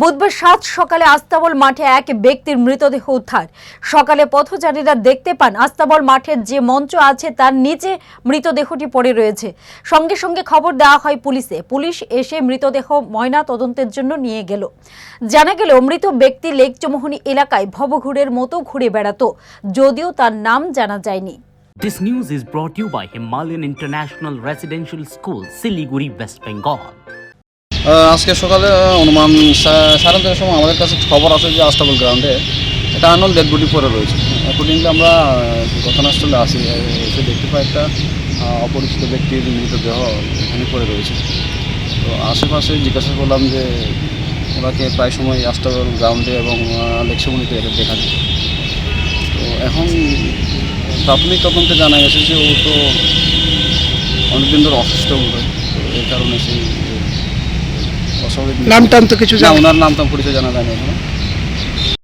বুধবার সাত সকালে আস্তাবল মাঠে এক ব্যক্তির মৃতদেহ উদ্ধার। সকালে পথচারীরা দেখতে পান আস্তাবল মাঠের যে মঞ্চ আছে তার নিচে মৃতদেহটি পড়ে রয়েছে। সঙ্গে সঙ্গে খবর দেওয়া হয় পুলিশে। পুলিশ এসে মৃতদেহ ময়না তদন্তের জন্য নিয়ে গেল। জানা গেল মৃত ব্যক্তি লেক চমোহনী এলাকায় ভবঘুরের মতো ঘুরে বেড়াতো যদিও তার নাম জানা যায়নি। This news is brought to you by Himalayan International Residential School, Siliguri, West Bengal. আজকে সকালে অনুমান সাড়ে নটার সময় আমাদের কাছে খবর আছে যে আস্তাবল গ্রাউন্ডে একটা আনল ডেড বডি পরে রয়েছে। অ্যাকর্ডিংলি আমরা ঘটনাস্থলে আসি এসে দেখতে পাই একটা অপরিচিত ব্যক্তির মৃতদেহ এখানে পড়ে রয়েছে। তো আশেপাশে জিজ্ঞাসা করলাম যে ওনাকে প্রায় সময় আস্তাবল গ্রাউন্ডে এবং লেকসমনিতে দেখা যায়। তো এখন প্রাথমিক তদন্তে জানা গেছে যে ও তো অনেকদিন ধরে অসুস্থ হয় তো এই কারণে সেই অস্বাভাবিক নাম টাম তো কিছু না জানা ওনার নাম টাম পরিচয় জানা যায় না এখনও।